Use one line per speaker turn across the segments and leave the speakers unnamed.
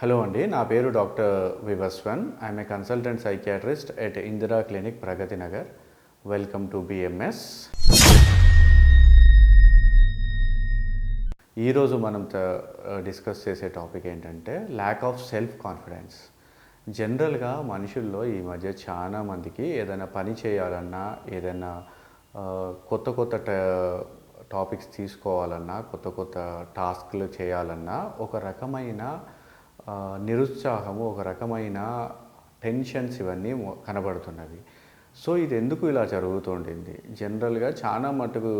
Hello అండి నా పేరు doctor Vivaswan. I'm a consultant psychiatrist at Indira clinic Pragathi Nagar. Welcome to BMS ఈరోజు మనం డిస్కస్ చేసే టాపిక్ ఏంటంటే ల్యాక్ ఆఫ్ సెల్ఫ్ కాన్ఫిడెన్స్ జనరల్గా మనుషుల్లో ఈ మధ్య చాలా మందికి ఏదైనా పని చేయాలన్నా ఏదైనా కొత్త కొత్త ట- టాపిక్స్ తీసుకోవాలన్నా కొత్త కొత్త టాస్క్లు చేయాలన్నా ఒక రకమైన నిరుత్సాహము ఒక రకమైన టెన్షన్స్ ఇవన్నీ కనబడుతున్నవి. సో ఇది ఎందుకు ఇలా జరుగుతుండింది? జనరల్గా చాలా మటుకు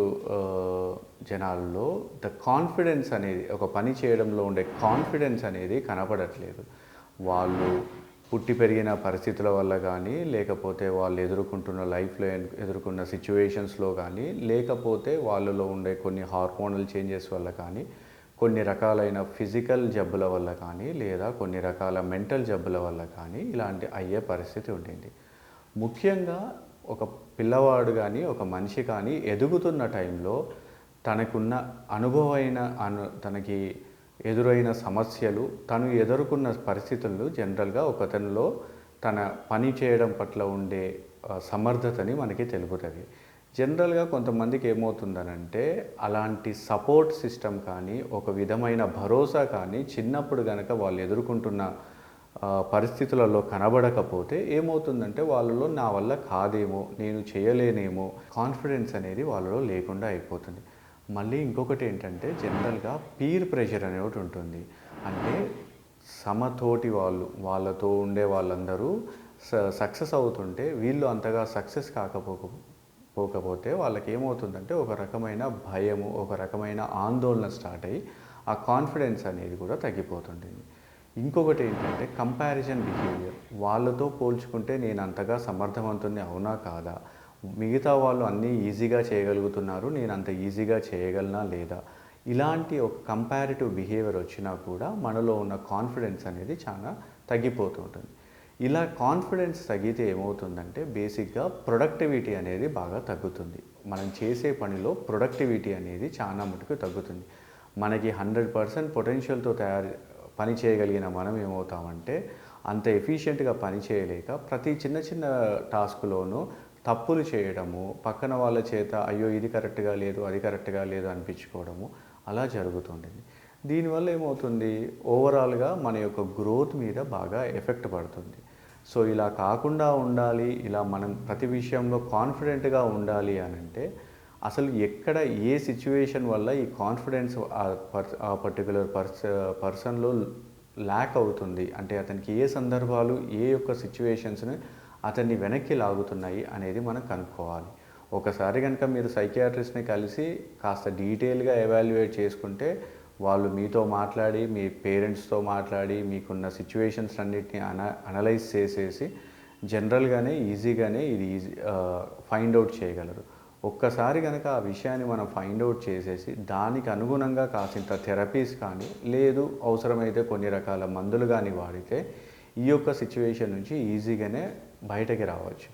జనాల్లో ద కాన్ఫిడెన్స్ అనేది ఒక పని చేయడంలో ఉండే కాన్ఫిడెన్స్ అనేది కనపడట్లేదు వాళ్ళు పుట్టి పెరిగిన పరిస్థితుల వల్ల కానీ లేకపోతే వాళ్ళు ఎదుర్కొంటున్న లైఫ్లో ఎదుర్కొన్న సిచ్యువేషన్స్లో కానీ లేకపోతే వాళ్ళలో ఉండే కొన్ని హార్మోనల్ చేంజెస్ వల్ల కానీ కొన్ని రకాలైన ఫిజికల్ జబ్బుల వల్ల కానీ లేదా కొన్ని రకాల మెంటల్ జబ్బుల వల్ల కానీ ఇలాంటి అయ్యే పరిస్థితి ఉండింది. ముఖ్యంగా ఒక పిల్లవాడు కానీ ఒక మనిషి కానీ ఎదుగుతున్న టైంలో తనకున్న అనుభవమైన అను తనకి ఎదురైన సమస్యలు తను ఎదుర్కొన్న పరిస్థితులు జనరల్గా ఒకతనిలో తన పని చేయడం పట్ల ఉండే సమర్థతని మనకి తెలుపుతుంది. జనరల్గా కొంతమందికి ఏమవుతుందనంటే అలాంటి సపోర్ట్ సిస్టమ్ కానీ ఒక విధమైన భరోసా కానీ చిన్నప్పుడు కనుక వాళ్ళు ఎదుర్కొంటున్న పరిస్థితులలో కనబడకపోతే ఏమవుతుందంటే వాళ్ళలో నా వల్ల కాదేమో నేను చేయలేనేమో కాన్ఫిడెన్స్ అనేది వాళ్ళలో లేకుండా అయిపోతుంది. మళ్ళీ ఇంకొకటి ఏంటంటే జనరల్గా పీర్ ప్రెషర్ అనేది ఒకటి ఉంటుంది. అంటే సమతోటి వాళ్ళు వాళ్ళతో ఉండే వాళ్ళందరూ సక్సెస్ అవుతుంటే వీళ్ళు అంతగా సక్సెస్ కాకపోక పోకపోతే వాళ్ళకి ఏమవుతుందంటే ఒక రకమైన భయము ఒక రకమైన ఆందోళన స్టార్ట్ అయ్యి ఆ కాన్ఫిడెన్స్ అనేది కూడా తగ్గిపోతుంటుంది. ఇంకొకటి ఏంటంటే కంపారిజన్ బిహేవియర్. వాళ్ళతో పోల్చుకుంటే నేను అంతగా సమర్థవంతుని అవునా కాదా? మిగతా వాళ్ళు అన్నీ ఈజీగా చేయగలుగుతున్నారు నేను అంత ఈజీగా చేయగలనా లేదా? ఇలాంటి ఒక కంపారిటివ్ బిహేవియర్ వచ్చినా కూడా మనలో ఉన్న కాన్ఫిడెన్స్ అనేది చాలా తగ్గిపోతూ ఉంటుంది ఇలా కాన్ఫిడెన్స్ తగ్గితే ఏమవుతుందంటే బేసిక్గా ప్రొడక్టివిటీ అనేది బాగా తగ్గుతుంది. మనం చేసే పనిలో ప్రొడక్టివిటీ అనేది చాలా మటుకు తగ్గుతుంది. మనకి హండ్రెడ్ పర్సెంట్ పొటెన్షియల్తో తయారు పని చేయగలిగిన మనం ఏమవుతామంటే అంత ఎఫిషియెంట్గా పని చేయలేక ప్రతి చిన్న చిన్న టాస్క్లోనూ తప్పులు చేయడము పక్కన వాళ్ళ చేత అయ్యో ఇది కరెక్ట్గా లేదు అది కరెక్ట్గా లేదు అనిపించుకోవడము అలా జరుగుతుండేది దీనివల్ల ఏమవుతుంది? ఓవరాల్గా మన యొక్క గ్రోత్ మీద బాగా ఎఫెక్ట్ పడుతుంది. సో ఇలా కాకుండా ఉండాలి ఇలా మనం ప్రతి విషయంలో కాన్ఫిడెంట్గా ఉండాలి అని అంటే అసలు ఎక్కడ ఏ సిచ్యువేషన్ వల్ల ఈ కాన్ఫిడెన్స్ ఆ పర్టికులర్ పర్స పర్సన్లో ల్యాక్ అవుతుంది? అంటే అతనికి ఏ సందర్భాలు ఏ యొక్క సిచ్యువేషన్స్ని అతన్ని వెనక్కి లాగుతున్నాయి అనేది మనం కనుక్కోవాలి. ఒకసారి కనుక మీరు సైకియాట్రిస్ట్ని కలిసి కాస్త డీటెయిల్గా ఎవాల్యుయేట్ చేసుకుంటే వాళ్ళు మీతో మాట్లాడి మీ పేరెంట్స్తో మాట్లాడి మీకున్న సిచ్యువేషన్స్ అన్నిటిని అన అనలైజ్ చేసేసి జనరల్గానే ఈజీగానే ఇది ఈజీ ఫైండ్ అవుట్ చేయగలరు. ఒక్కసారి కనుక ఆ విషయాన్ని మనం ఫైండ్ అవుట్ చేసేసి దానికి అనుగుణంగా కాసింత థెరపీస్ కానీ లేదు అవసరమైతే కొన్ని రకాల మందులు కానీ వాడితే ఈ యొక్క సిచ్యువేషన్ నుంచి ఈజీగానే బయటకి రావచ్చు.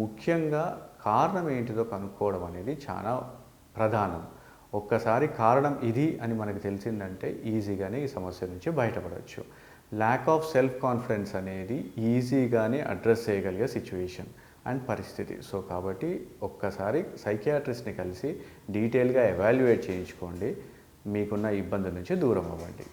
ముఖ్యంగా కారణం ఏంటిదో కనుక్కోవడం అనేది చాలా ప్రధానం. ఒక్కసారి కారణం ఇది అని మనకు తెలిసిందంటే ఈజీగానే ఈ సమస్య నుంచి బయటపడవచ్చు ల్యాక్ ఆఫ్ సెల్ఫ్ కాన్ఫిడెన్స్ అనేది ఈజీగానే అడ్రస్ చేయగలిగే సిచ్యువేషన్ అండ్ పరిస్థితి. సో కాబట్టి ఒక్కసారి సైకియాట్రిస్ట్ని కలిసి డీటెయిల్గా ఎవాల్యుయేట్ చేయించుకోండి. మీకున్న ఇబ్బంది నుంచి దూరం అవ్వండి.